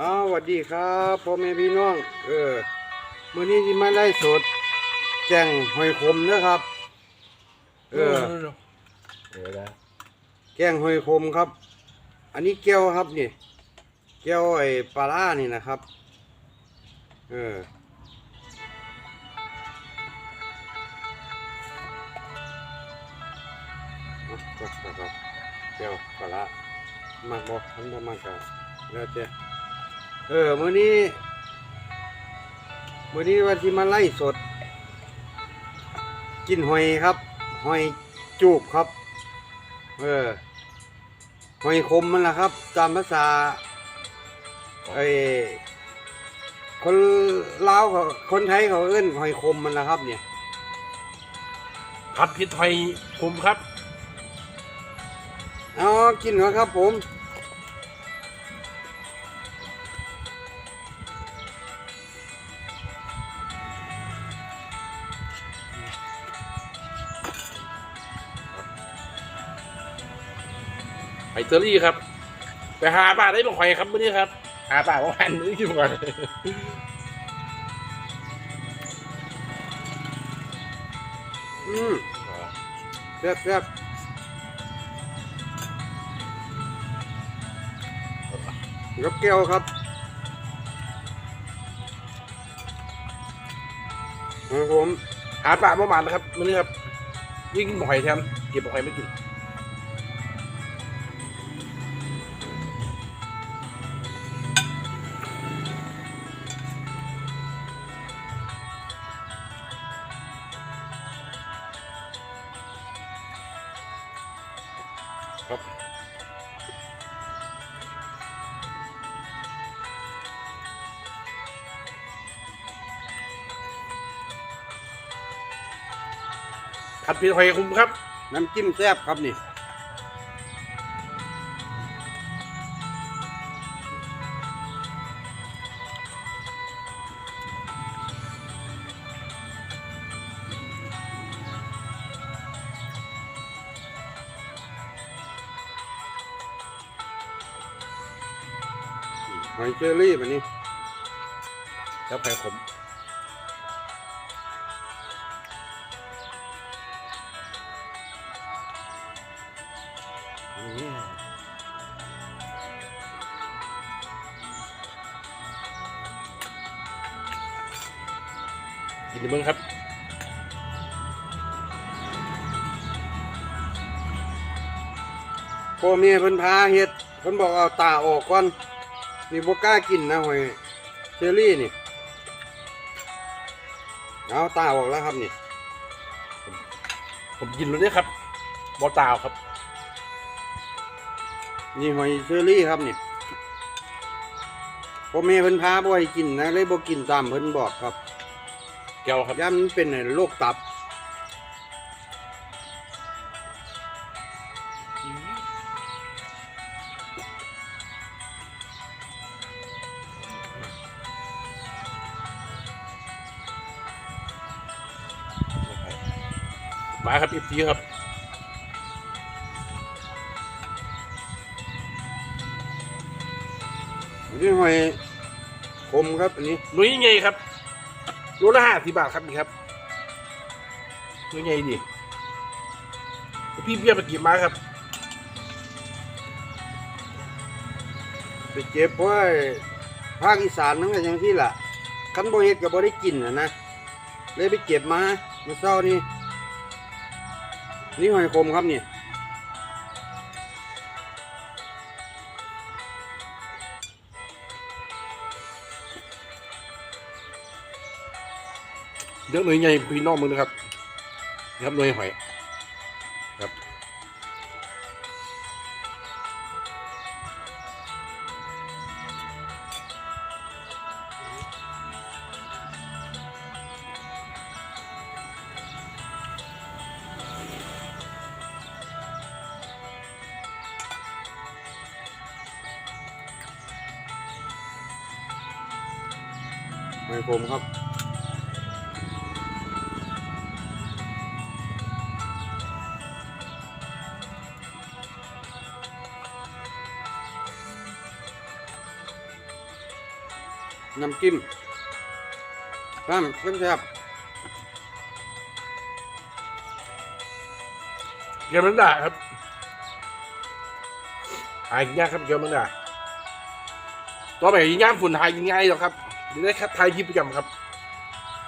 อ้าวสวัสดีครับพ่อแม่พี่น้อง เออมื้อนี้ที่มาไล่สด แจ้งหอยขมนะครับ เออเดี๋ยวนะแกงหอยขมครับ อันนี้แก้วครับนี่แก้วไอ้ปลาร้านี่นะครับ เออเอาก็ครับแก้วปลาร้ามากบ่ทันบ่มากก็แล้วแต่ เออมื้อนี้มื้อนี้ว่าสิมาไล่สด กินหอยครับหอยจูบครับ เออหอยคมมันล่ะครับ ตามภาษาไอ้คนลาวเขาคนไทยเขาเอิ้นหอยคมมันล่ะครับ เนี่ยผัดพริกไทยคุมครับ เอากินเหรอครับผม ไอเตอรี่ครับ ไปหาป่าได้บังไฟครับมื่อนี้ครับ หาป่าว่าพันมื้อนี้ก่อนอืมแซ่บแซ่บกับแก้วครับผมหาป่าประมาณนะครับมื่อนี้ครับยิ่งกินบังไฟแทนเก็บบังไฟไม่กิน ครับผัดพริกหอยคุมครับ น้ำจิ้มแซ่บครับนี่ หอยเชอรี่แบบนี้แล้วไผ่ขมกินในเมืองครับพ่อเมียเพิ่นพาเฮ็ดเพิ่นบอกเอาตาออกก่อน นี่บ่กล้ากินนะหอยเชอรี่นี่เอาตาออกแล้วครับนี่ ผมกินแล้วเนี่ยครับบอตาวครับ นี่หอยเชอรี่ครับนี่พ่อแม่เพิ่นพาบ่ให้กินนะเลยบ่กินตามเพิ่นบอกครับแก้วครับย่ามันเป็นโรคตับ มาครับอีพีครับนี่หอยคมครับอันนี้หนุ่ยไงครับโลละห้าสิบบาทครับนี่ครับหนุ่ยไงนี่พี่เบี้ยไปกี่มาครับไปเจ็บเพราะว่าภาคอีสานมันก็อย่างที่ล่ะคันบ่เฮ็ดก็บ่ได้กินน่ะนะเลยไปเก็บมาเมื่อเช้านี่ นี่หอยคมครับนี่เดี๋ยวหน่วยไงพี่น้องมึงนะครับนะครับหน่วยหอย หอยคมครับน้ำจิ้มน้ำแซ่บเกี๊ยวแมงดาครับหายยากครับเกี๊ยวแมงดาต่อไปย่ามฝุ่นหายยังไงหรอกครับ ดี๋ยวได้ครับทายคลิปประจำครับ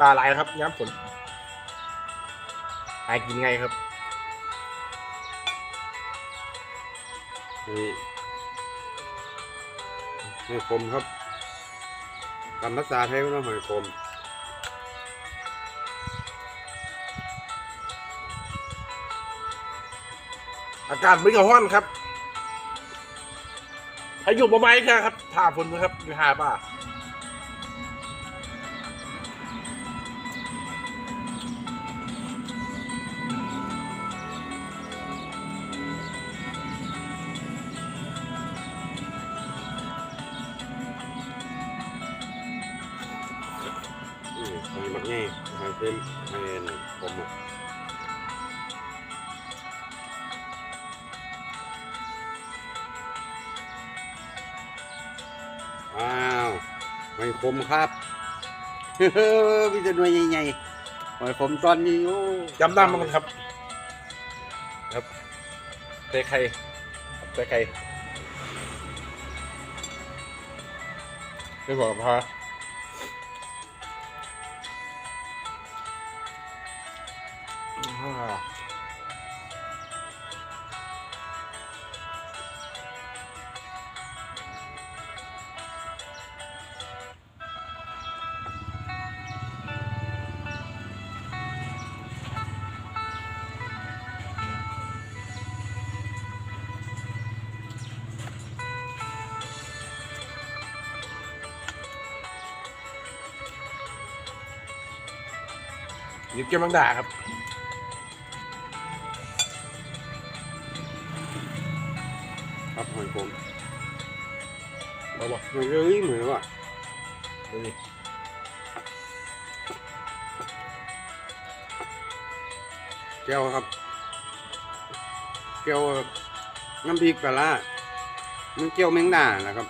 ตาลายครับย่ามฝุ่นหายกินไงครับๆนี่หอยคมครับตามภาษาไทยก็ต้องหอยคมอากาศไม่กระห้อนครับพายุประมาณนี้ครับ ท่าฝนนะครับอยู่หาป่า ง่หอยเป็นหอยคมอะอ้าวหอยคมครับมีแต่หน่วยใหญ่ๆหอยคมตอนนี้โอ้จำได้มั้งครับ ครับเตะไข่เตะไข่ไม่บอกพา นี่เกมบังดาครับครับหอยคมมาบอกหอยเอ้ยเหมือนว่าดูนี่แก้วครับ แก้วน้ำพริกปลาร้ามันแก้วแมงดานะครับ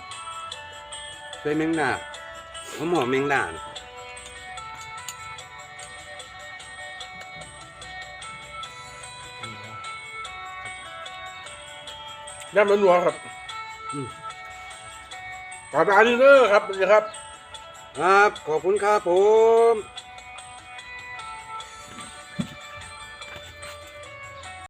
ใส่แมงดาผมหอมแมงดานะ ย่ำนัวๆครับอืมขอบคุณดินเนอร์ครับสวัสดีครับ ครับ ขอบคุณครับผม